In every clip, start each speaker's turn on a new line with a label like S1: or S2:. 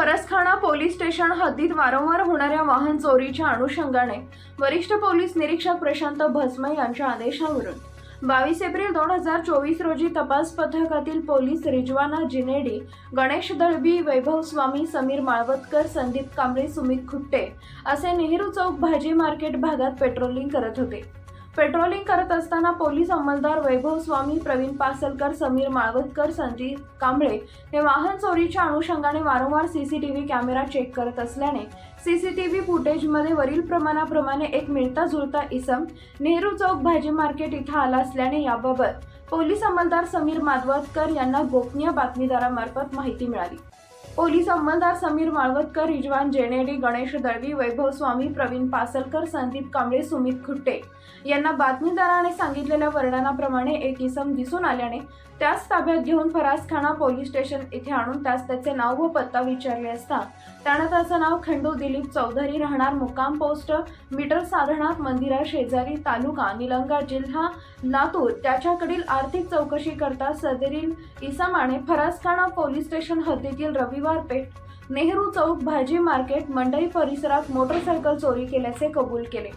S1: फरसखाना police station हद्दीत वारंवार होणाऱ्या वाहन चोरीच्या अनुषंगाने वरिष्ठ पोलीस निरीक्षक प्रशांत भस्मे यांच्या आदेशावरून बावीस एप्रिल दोन हजार चोवीस रोजी तपास पथकातील पोलीस रिजवाना जिनेडी गणेश दळबी वैभव स्वामी समीर माळवतकर संदीप कांबळे सुमित खुट्टे असे नेहरू चौक भाजी मार्केट भागात पेट्रोलिंग करत होते. पेट्रोलिंग करत असताना पोलीस अंमलदार वैभव स्वामी प्रवीण पासलकर समीर माळवतकर संजीव कांबळे हे वाहन चोरीच्या अनुषंगाने वारंवार सीसीटीव्ही कॅमेरा चेक करत असल्याने सीसीटीव्ही फुटेजमध्ये वरील प्रमाणाप्रमाणे एक मिळता जुळता इसम नेहरू चौक भाजी मार्केट इथं आला असल्याने याबाबत पोलीस अंमलदार समीर माधवतकर यांना गोपनीय बातमीदारामार्फत माहिती मिळाली. पोलीस अंमलदार समीर माळवतकर रिजवान जेनेडी गणेश दळवी वैभव स्वामी प्रवीण पासलकर संदीप कांबळे सुमित खुट्टे यांना बातमीदाराने सांगितलेल्या वर्णनाप्रमाणे एक इसम दिसून आल्याने त्याच ताब्यात घेऊन फरासखाना पोलीस स्टेशन इथे आणून त्यास त्याचे नाव व पत्ता विचारले असता त्यानं त्याचं नाव खंडू दिलीप चौधरी राहणार मुक्काम पोस्ट मीटर साधनात मंदिरा शेजारी तालुका निलंगा जिल्हा लातूर. त्याच्याकडील आर्थिक चौकशी करता सदरील इसमाने फरासखाना पोलीस स्टेशन हद्दीतील रविवार पेठ नेहरू चौक भाजी मार्केट मंडई परिसरात मोटरसायकल चोरी केल्याचे कबूल केले.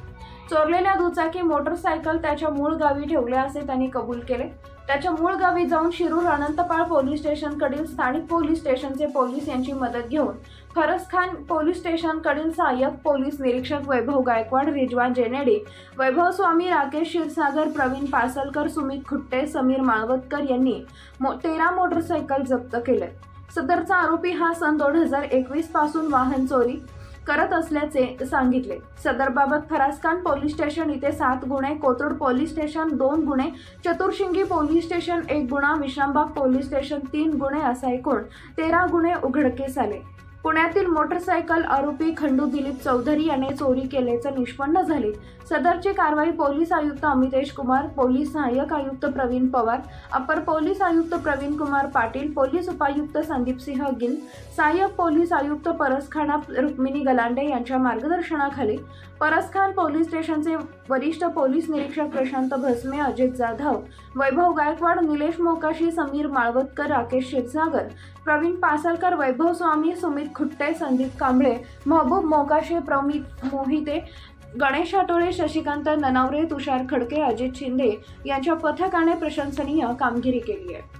S1: चोरलेल्या दुचाकी मोटरसायकल त्याच्या मूळ गावी ठेवल्या असे त्यांनी कबूल केले. त्याच्या मूळ गावी जाऊन शिरूर अनंतपाळ पोलीस स्टेशनकडील स्थानिक पोलीस स्टेशनचे पोलीस यांची मदत घेऊन फरसखान पोलीस स्टेशनकडील सहाय्यक पोलीस निरीक्षक वैभव गायकवाड रिजवान जेनेडे वैभव स्वामी राकेश क्षीरसागर प्रवीण पासलकर सुमित खुट्टे समीर माळवतकर यांनी मो तेरा मोटरसायकल जप्त केले. सदरचा आरोपी हा सन दोन हजार एकवीसपासून वाहन चोरी करत असल्याचे सांगितले. सदरबाबत फरासखान पोलीस स्टेशन इथे सात गुन्हे कोथरूड पोलीस स्टेशन दोन गुन्हे चतुर्शिंगी पोलीस स्टेशन एक गुन्हा विश्रामबाग पोलीस स्टेशन तीन गुन्हे असा एकूण तेरा गुन्हे उघडकीस आले. पुण्यातील मोटरसायकल आरोपी खंडू दिलीप चौधरी याने चोरी केल्याचं निष्पन्न झाले. सदरची कारवाई पोलीस आयुक्त अमितेश कुमार पोलीस सहाय्यक आयुक्त प्रवीण पवार अपर पोलीस आयुक्त प्रवीण कुमार पाटील पोलीस उपायुक्त संदीप सिंह गिल सहाय्यक पोलीस आयुक्त परसखाना रुक्मिणी गलांडे यांच्या मार्गदर्शनाखाली परसखान पोलीस स्टेशनचे वरिष्ठ पोलीस निरीक्षक प्रशांत भस्मे अजित जाधव वैभव गायकवाड निलेश मोकाशी समीर माळवतकर राकेश क्षीरसागर प्रवीण पासलकर वैभव स्वामी सुमित खुट्टे संदीप कांबळे महबूब मोकाशे प्रमित मोहिते गणेश आठोळे शशिकांत ननावरे तुषार खडके अजित शिंदे यांच्या पथकाने प्रशंसनीय कामगिरी केली आहे.